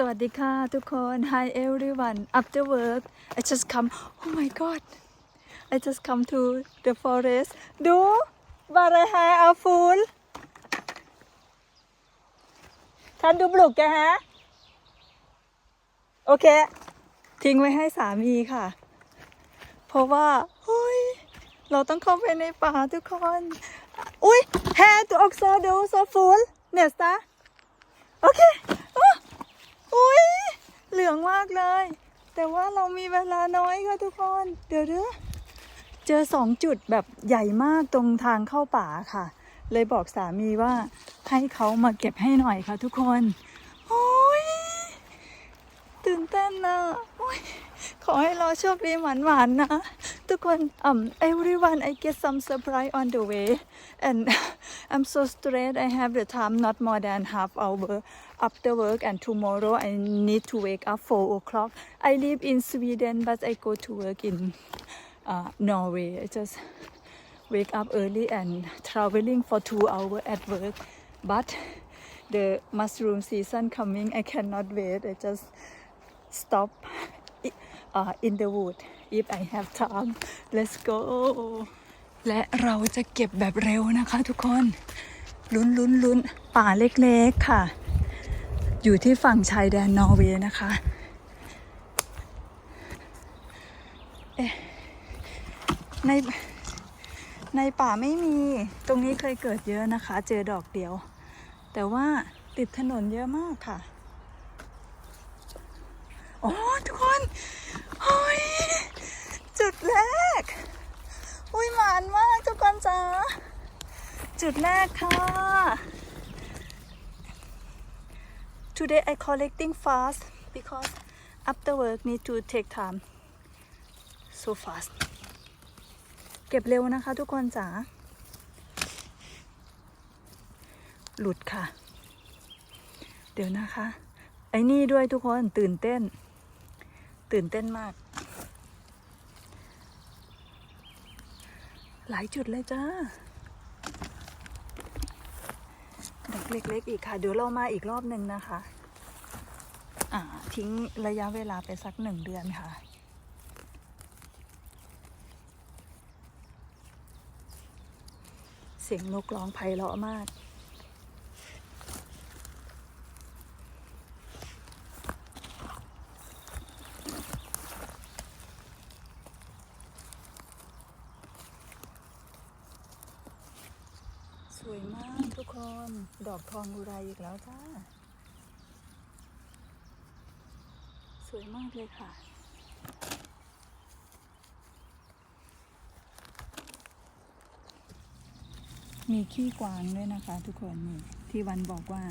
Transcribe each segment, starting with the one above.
สวัสดีค่ะทุกคน Hi everyone after work I just come oh my god I just come to the forest ดูบาร์ไฮอาฟูลท่านดูปลุกแกฮะ โอเค ทิ้งไว้ให้สามีค่ะ เพราะว่าเฮ้ยเราต้องเข้าไปในป่าทุกคน อุ้ยแฮตัวออกโซดูโซฟูลเนสตาโอเค อุ้ยเหลืองมากเลย แต่ว่าเรามีเวลาน้อยค่ะทุกคน เดี๋ยวเด้อเจอสองจุดแบบใหญ่มากตรงทางเข้าป่าค่ะ เลยบอกสามีว่าให้เขามาเก็บให้หน่อยค่ะทุกคนโอ้ ตื่นเต้นนะโอ๊ยขอให้เราโชคดีหวานๆนะ ทุกคนum everyone I get some surprise on the way and I'm so stressed I have the time not more than half hour after work and tomorrow I need to wake up 4 o'clock I live in Sweden but I go to work in uh, Norway I just wake up early and traveling for two hours at work but the mushroom season coming I cannot wait I just stop i- uh, in the wood if I have time let's go และเราจะเก็บแบบเร็วนะคะทุกคน ลุ้นลุ้นลุ้นป่าเล็กๆค่ะ อยู่ที่ฝั่งชายแดนนอร์เวย์นะคะ เอ๊ะ ใน ในป่าไม่มี ตรงนี้เคยเกิดเยอะนะคะ เจอดอกเดียว แต่ว่าติดถนนเยอะมากค่ะ โอ้ทุกคนเฮ้ยจุด แรก อุ้ยหมานมากทุกคนจ้าจุดแรกค่ะ Today I collecting fast because after work need to take time so fast เก็บเร็วนะคะทุกคนจ๋า หลุดค่ะ เดี๋ยวนะคะ ไอ้นี่ด้วยทุกคนตื่นเต้น ตื่นเต้นมาก หลายจุดเลยจ้าดอกเล็กๆอีกค่ะ เดี๋ยวเรามาอีกรอบหนึ่งนะคะทิ้งระยะเวลาไปสักหนึ่งเดือนค่ะ เสียงนกร้องไพเราะมาก สวยมากทุกคนดอกทองอุไรอีกแล้วจ้า สวยมากเลยค่ะ มีขี้กวางด้วยนะคะ ทุกคนนี่ที่วันบอกว่า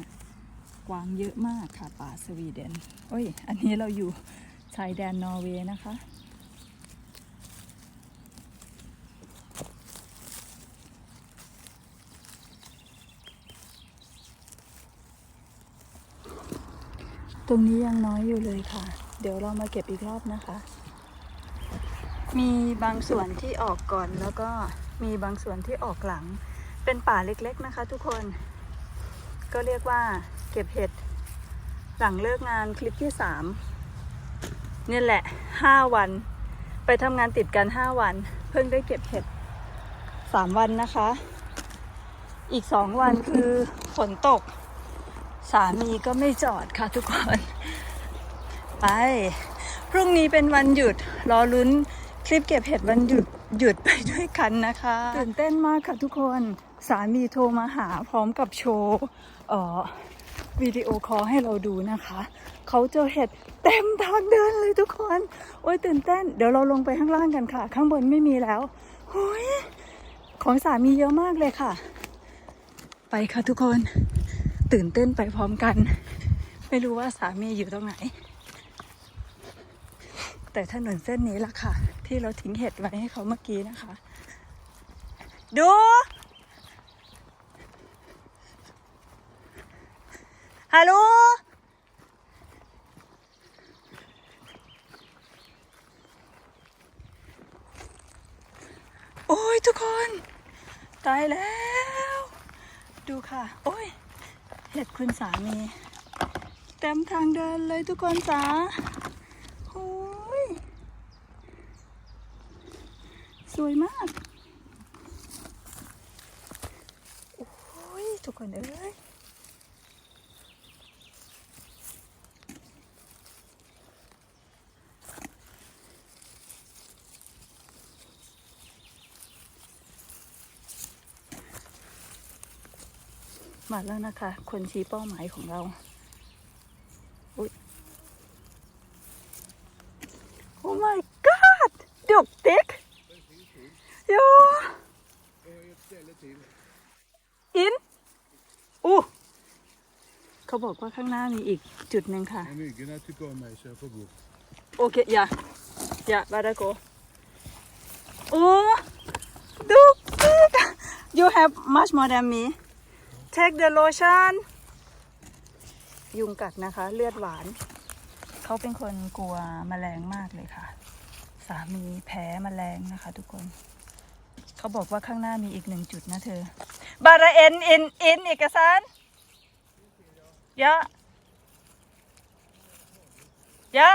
กวางเยอะมากค่ะป่าสวีเดน โอ้ย อันนี้เราอยู่ชายแดนนอร์เวย์นะคะ ตรงนี้ยังน้อยอยู่เลยค่ะ เดี๋ยวเรามาเก็บอีกรอบนะคะ มีบางส่วนที่ออกก่อนแล้วก็มีบางส่วนที่ออกหลัง เป็นป่าเล็กๆนะคะ ทุกคน ก็เรียกว่าเก็บเห็ดหลังเลิกงานคลิปที่สามนี่แหละห้าวัน ไปทำงานติดกันห้าวัน เพิ่งได้เก็บเห็ดสามวันนะคะ อีกสองวันคือฝนตก สามีก็ไม่จอดค่ะทุกคน ไป พรุ่งนี้เป็นวันหยุด รอลุ้นคลิปเก็บเห็ดวันหยุดหยุดไปด้วยกันนะคะตื่นเต้นมากค่ะทุกคนสามีโทรมาหาพร้อมกับโชว์เอ่อวิดีโอคอลให้เราดูนะคะ เขาเจอเห็ดเต็มทางเดินเลยทุกคน โอ้ยตื่นเต้น เดี๋ยวเราลงไปข้างล่างกันค่ะ ข้างบนไม่มีแล้วโอ้ยของสามีเยอะมากเลยค่ะ ไปค่ะทุกคน ตื่นเต้นไปพร้อมกัน ไม่รู้ว่าสามีอยู่ตรงไหน แต่ถนนเส้นนี้ล่ะค่ะ ที่เราทิ้งเห็ดไว้ให้เขาเมื่อกี้นะคะ ดู ฮัลโหลโอ้ยทุกคน ตายแล้ว ดูค่ะ โอ้ย เห็ดคุณสามี เต็มทางเดินเลยทุกคนจ้าโอ้ยสวยมากโอ้ยทุกคนเอ้ย มาแล้วนะคะ คนชี้เป้าหมายของเรา อุ้ย Oh my god ดุกดิกโยอินอู้เขาบอกว่าข้างหน้ามีอีกจุดหนึ่งค่ะ En myggorna tycker om mig så jag får gå. โอเค อย่า อย่าบาดาโกโอ้ดุกดิก you have much more than me take the lotion ยุงกัดนะคะ เลือดหวาน เขาเป็นคนกลัวแมลงมากเลยค่ะ สามีแพ้แมลงนะคะ ทุกคน เขาบอกว่าข้างหน้ามีอีกหนึ่งจุดนะเธอบาราเอ็นอินอินเอกสารยะยะ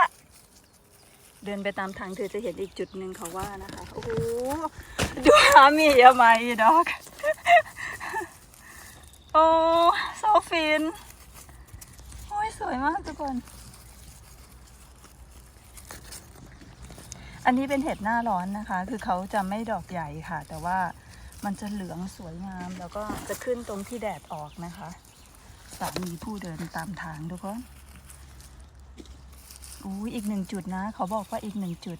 เดินไปตามทางเธอจะเห็นอีกจุดหนึ่งเขาว่านะคะ โอ้โหดูหามีอะไหมดอก โอ้โซฟิน โอ้ยสวยมากทุกคน อันนี้เป็นเห็ดหน้าร้อนนะคะ คือเขาจะไม่ดอกใหญ่ค่ะ แต่ว่ามันจะเหลืองสวยงาม แล้วก็จะขึ้นตรงที่แดดออกนะคะสามีผู้เดินตามทางทุกคนอู้ยอีกหนึ่งจุดนะ เขาบอกว่าอีกหนึ่งจุด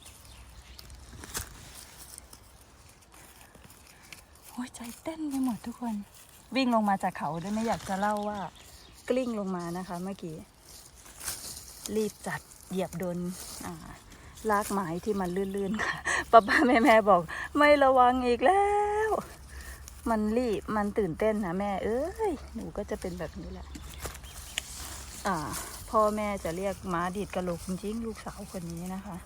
โอ้ยใจเต้นไปหมดทุกคน วิ่งลงมาจากเขาด้วยไม่อยากจะเล่าว่ากลิ้งลงมานะคะ เมื่อกี้ รีบจัดเหยียบโดนลากไม้ที่มันลื่นๆค่ะป้าป้าแม่แม่บอก ไม่ระวังอีกแล้ว มันรีบมันตื่นเต้นนะแม่ เอ้ยหนูก็จะเป็นแบบนี้แหละอ่าพ่อแม่จะเรียกม้าดีดกระโหลกจริงๆลูกสาวคนนี้นะคะ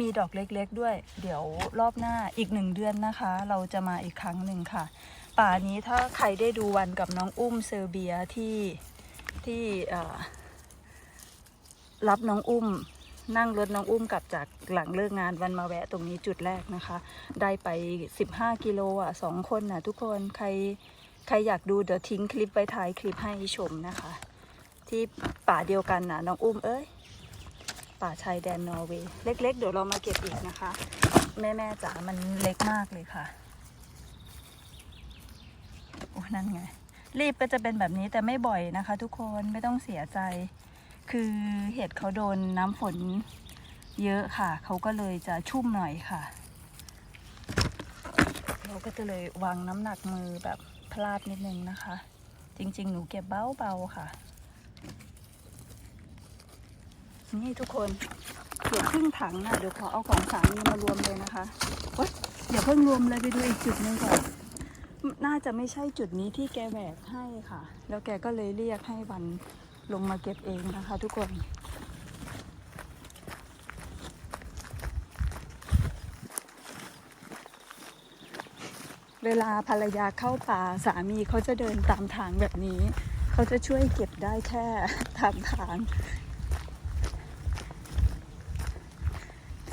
มีดอกเล็กๆด้วย เดี๋ยวรอบหน้าอีกหนึ่งเดือนนะคะ เราจะมาอีกครั้งหนึ่งค่ะ ป่านี้ถ้าใครได้ดูวันกับน้องอุ้มเซอร์เบียที่ที่รับน้องอุ้มนั่งรถน้องอุ้มกลับจากหลังเลิกงานวันมาแวะตรงนี้จุดแรกนะคะ ได้ไป 15 กิโลอะสองคนนะทุกคนใครใครอยากดูเดี๋ยวทิ้งคลิปไว้ท้ายคลิปให้ชมนะคะ ที่ป่าเดียวกันนะน้องอุ้มเอ้ย ป่าชายแดนนอร์เวย์เล็ก ๆ เดี๋ยวเรามาเก็บอีกนะคะแม่แม่ๆจ๋ามันเล็กมากเลยค่ะโอ้นั่นไง รีบก็จะเป็นแบบนี้แต่ไม่บ่อยนะคะ ทุกคนไม่ต้องเสียใจ คือเห็ดเขาโดนน้ำฝนเยอะค่ะ เขาก็เลยจะชุ่มหน่อยค่ะ เราก็จะเลยวางน้ำหนักมือแบบพลาดนิดนึงนะคะ จริง ๆ หนูเก็บเบาๆค่ะ นี่ทุกคนเกือบครึ่งถังนะเดี๋ยวขอเอาของสามีมารวมเลยนะคะโอ๊ยเดี๋ยวเพิ่งรวมเลยไปดูอีกจุดหนึงก่อนน่าจะไม่ใช่จุดนี้ที่แกแหวกให้ค่ะ แล้วแกก็เลยเรียกให้วันลงมาเก็บเองนะคะ ทุกคนเวลาภรรยาเข้าป่าสามีเขาจะเดินตามทางแบบนี้ เขาจะช่วยเก็บได้แค่ตามทาง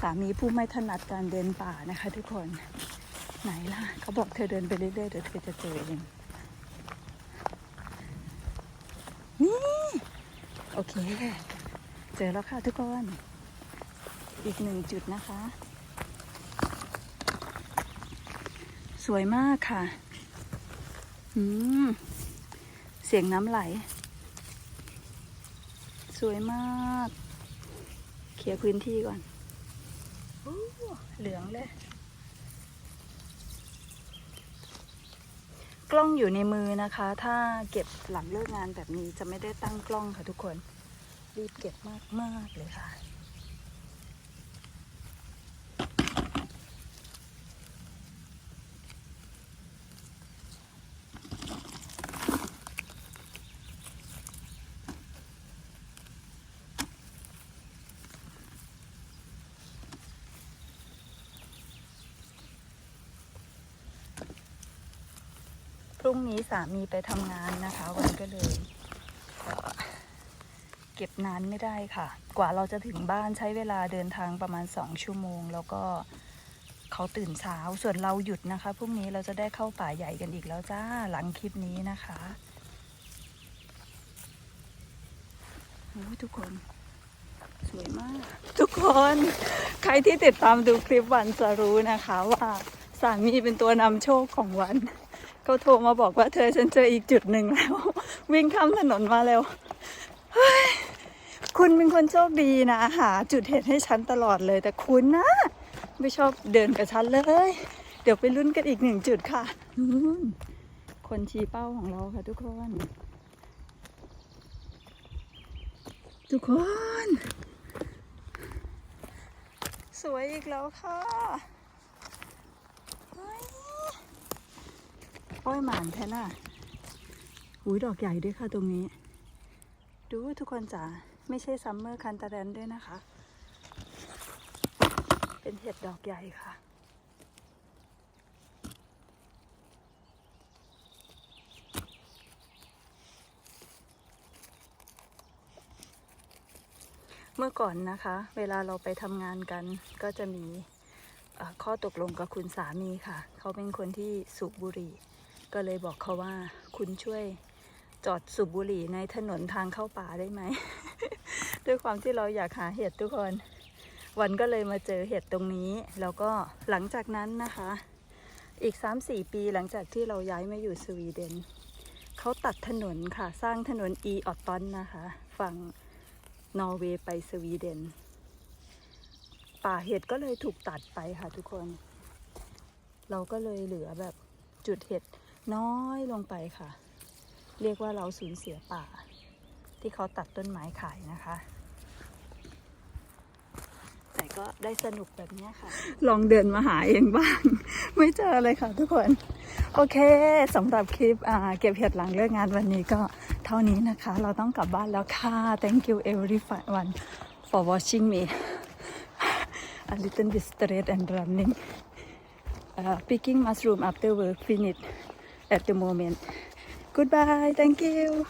ามีผู้ไม่ถนัดการเดินป่านะคะ ทุกคนไหนล่ะเขาบอกเธอเดินไปเรื่อยๆเดี๋ยวเธอจะเจอเองนี่ โอเค เจอแล้วค่ะทุกคน อีกหนึ่งจุดนะคะ สวยมากค่ะ อืม เสียงน้ำไหล สวยมาก เคลียร์พื้นที่ก่อน เหลืองเลย กล้องอยู่ในมือนะคะ ถ้าเก็บหลังเลิกงานแบบนี้จะไม่ได้ตั้งกล้องค่ะทุกคน รีบเก็บมากมากๆเลยค่ะ รุ่งนี้สามีไปทำงานนะคะ วันก็เลยเก็บนานไม่ได้ค่ะ กว่าเราจะถึงบ้านใช้เวลาเดินทางประมาณสองชั่วโมง แล้วก็เขาตื่นเช้า ส่วนเราหยุดนะคะพรุ่งนี้เราจะได้เข้าป่าใหญ่กันอีกแล้วจ้าหลังคลิปนี้นะคะโอ้ทุกคน สวยมาก ทุกคน ใครที่ติดตามดูคลิปวันจะรู้นะคะว่าสามีเป็นตัวนำโชคของวัน เขาโทรมาบอกว่าเธอฉันเจออีกจุดหนึ่งแล้ว วิ่งข้ามถนนมาแล้วคุณเป็นคนโชคดีนะ หาจุดเห็นให้ฉันตลอดเลย แต่คุณนะ ไม่ชอบเดินกับฉันเลย เดี๋ยวไปลุ้นกันอีกหนึ่งจุดค่ะคนชี้เป้าของเราค่ะทุกคน ทุกคน สวยอีกแล้วค่ะเฮ้ย โอ้ยหมานแท้น่ะหูยดอกใหญ่ด้วยค่ะตรงนี้ ดูทุกคนจ๋าไม่ใช่ซัมเมอร์คันตาแรนด้วยนะคะ เป็นเห็ดดอกใหญ่ค่ะเมื่อก่อนนะคะ เวลาเราไปทำงานกันก็จะมีข้อตกลงกับคุณสามีค่ะ เขาเป็นคนที่สูบบุหรี่ ก็เลยบอกเขาว่า คุณช่วยจอดสูบบุหรี่ในถนนทางเข้าป่าได้ไหม ด้วยความที่เราอยากหาเห็ดทุกคน วันก็เลยมาเจอเห็ดตรงนี้ แล้วก็หลังจากนั้นนะคะ อีก 3-4 ปีหลังจากที่เราย้ายมาอยู่สวีเดนเขาตัดถนนค่ะ สร้างถนนอีออตตอนนะคะ ฝั่งนอร์เวย์ไปสวีเดน ป่าเห็ดก็เลยถูกตัดไปค่ะทุกคน เราก็เลยเหลือแบบจุดเห็ด น้อยลงไปค่ะ เรียกว่าเราสูญเสียป่า ที่เขาตัดต้นไม้ขายนะคะ แต่ก็ได้สนุกแบบนี้ค่ะ ลองเดินมาหาเองบ้าง ไม่เจอเลยค่ะทุกคน โอเคสำหรับคลิปเก็บเห็ดหลังเลิกงานวันนี้ก็เท่านี้นะคะ เราต้องกลับบ้านแล้วค่ะ thank you everyone for watching me a little bit straight and running uh, picking mushroom after work finish at the moment. Goodbye. Thank you